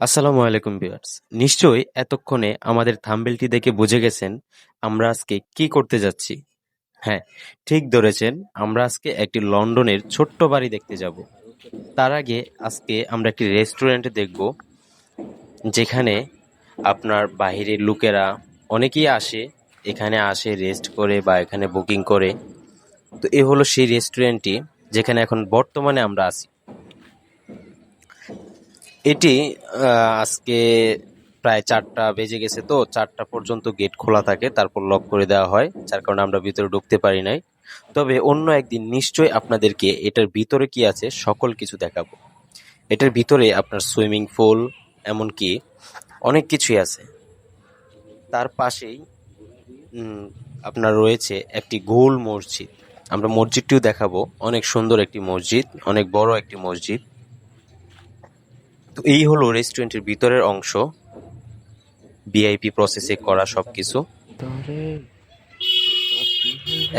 আসসালামু আলাইকুম ভিউয়ার্স। নিশ্চয়ই এতক্ষণে আমাদের থাম্বেলটি দেখে বুঝে গেছেন আমরা আজকে কি করতে যাচ্ছি। হ্যাঁ ঠিক ধরেছেন, আমরা আজকে একটি লন্ডনের ছোট্ট বাড়ি দেখতে যাব। তার আগে আজকে আমরা একটি রেস্টুরেন্টে দেখব, যেখানে আপনার বাহিরের লোকেরা অনেকেই আসে, এখানে আসে রেস্ট করে বা এখানে বুকিং করে। তো এ হলো সেই রেস্টুরেন্টটি, যেখানে এখন বর্তমানে আমরা আছি। এটি আজকে প্রায় চারটা বেজে গেছে তো, চারটা পর্যন্ত গেট খোলা থাকে, তারপর লক করে দেওয়া হয়, যার কারণে আমরা ভিতরে ঢুকতে পারি নাই। তবে অন্য একদিন নিশ্চয়ই আপনাদেরকে এটার ভিতরে কি আছে সকল কিছু দেখাবো। এটার ভিতরে আপনার সুইমিং পুল, এমনকি অনেক কিছুই আছে। তার পাশেই আপনার রয়েছে একটি গোল মসজিদ। আমরা মসজিদটিও দেখাবো, অনেক সুন্দর একটি মসজিদ, অনেক বড় একটি মসজিদ। তো এই হলো রেস্টুরেন্টের ভিতরের অংশ। ভিআইপি প্রসেসে করা সবকিছু।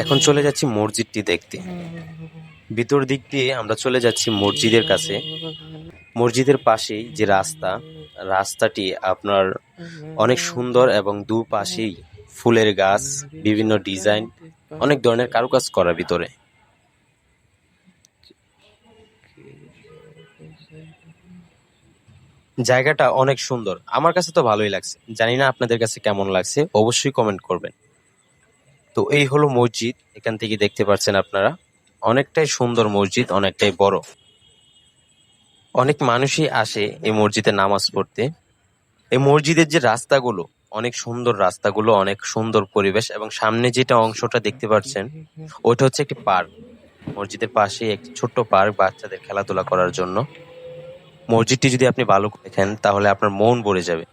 এখন চলে যাচ্ছি মসজিদটি দেখতে। ভিতর দিক দিয়ে আমরা চলে যাচ্ছি মসজিদের কাছে। মসজিদের পাশেই যে রাস্তা, রাস্তাটি আপনার অনেক সুন্দর এবং দুপাশেই ফুলের গাছ, বিভিন্ন ডিজাইন, অনেক ধরনের কারুকাজ করা ভিতরে। জায়গাটা অনেক সুন্দর। আমার কাছে তো ভালোই লাগছে। জানি না আপনাদের কাছে কেমন লাগছে, অবশ্যই কমেন্ট করবেন। তো এই হলো মসজিদ, এখান থেকে দেখতে পাচ্ছেন আপনারা। অনেকটাই সুন্দর মসজিদ, অনেকটাই বড়। অনেক মানুষই আসে এই মসজিদে নামাজ পড়তে। এই মসজিদের যে রাস্তাগুলো, অনেক সুন্দর রাস্তাগুলো, অনেক সুন্দর পরিবেশ এবং সামনে যেটা অংশটা দেখতে পাচ্ছেন, ওইটা হচ্ছে একটি পার্ক। মসজিদের পাশে একটি ছোট্ট পার্ক বাচ্চাদের খেলাধুলা করার জন্য। মসজিদটি যদি আপনি ভালো দেখেন, তাহলে আপনার মন ভরে যাবে।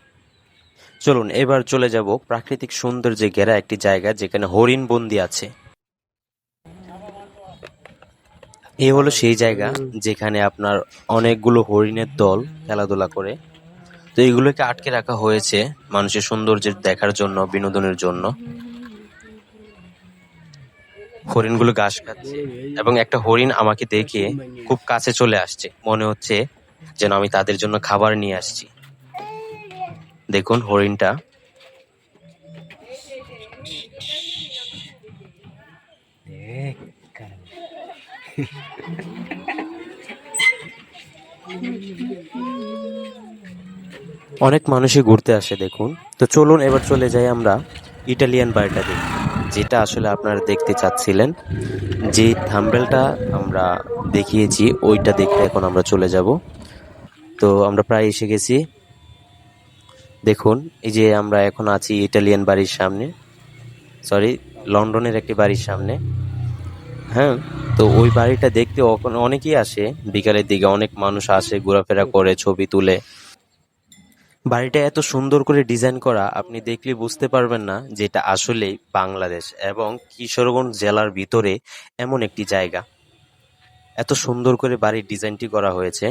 চলুন, এবার চলে যাব প্রাকৃতিক সৌন্দর্যে ঘেরা একটি জায়গা যেখানে হরিণ বন্দি আছে। এ হলো সেই জায়গা যেখানে আপনার অনেকগুলো হরিণের দল খেলাধুলা করে। তো এগুলোকে আটকে রাখা হয়েছে মানুষের সৌন্দর্যের দেখার জন্য, বিনোদনের জন্য। হরিণগুলো ঘাস খাচ্ছে এবং একটা হরিণ আমাকে দেখে খুব কাছে চলে আসছে। মনে হচ্ছে যেন আমি তাদের জন্য খাবার নিয়ে আসছি। দেখুন, হরিণটা। অনেক মানুষই ঘুরতে আসে, দেখুন। তো চলুন, এবার চলে যাই আমরা ইটালিয়ান বাড়িটা দেখি যেটা আসলে আপনারা দেখতে চাচ্ছিলেন। যে থাম্বেলটা আমরা দেখিয়েছি, ওইটা দেখতে এখন আমরা চলে যাব। তো আমরা প্রায় এসে গেছি। দেখুন, এই যে আমরা এখন আছি ইটালিয়ান বাড়ির সামনে। সরি লন্ডনের একটি বাড়ির সামনে। হ্যাঁ তো ওই বাড়িটা দেখতে অনেকেই আসে। বিকালের দিকে অনেক মানুষ আসে, ঘোরাফেরা করে, ছবি তুলে। বাড়িটা এত সুন্দর করে ডিজাইন করা, আপনি দেখলে বুঝতে পারবেন না যে এটা আসলেই বাংলাদেশ এবং কিশোরগঞ্জ জেলার ভিতরে এমন একটি জায়গা। এত সুন্দর করে বাড়ির ডিজাইনটি করা হয়েছে।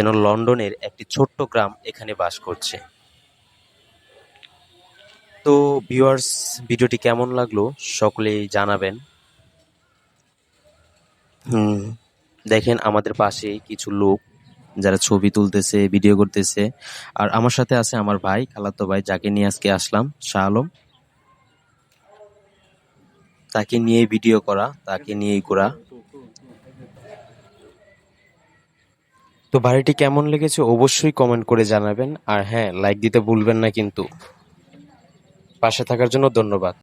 যেন লন্ডনের একটি ছোট্ট গ্রাম এখানে বাস করছে। তো ভিউয়ার্স ভিডিওটি কেমন লাগল সকলেই জানাবেন। হুম, দেখেন আমাদের পাশে কিছু লোক যারা ছবি তুলতেছে ভিডিও করতেছে। আর আমার সাথে আছে আমার ভাই, খালাতো ভাই, যাকে নিয়ে আজকে আসলাম শাহ আলম তাকে নিয়ে ভিডিও করা, তাকে নিয়েই করা তো বাড়িটি কেমন লেগেছে অবশ্যই কমেন্ট করে জানাবেন। আর হ্যাঁ লাইক দিতে ভুলবেন না কিন্তু। পাশে থাকার জন্য ধন্যবাদ।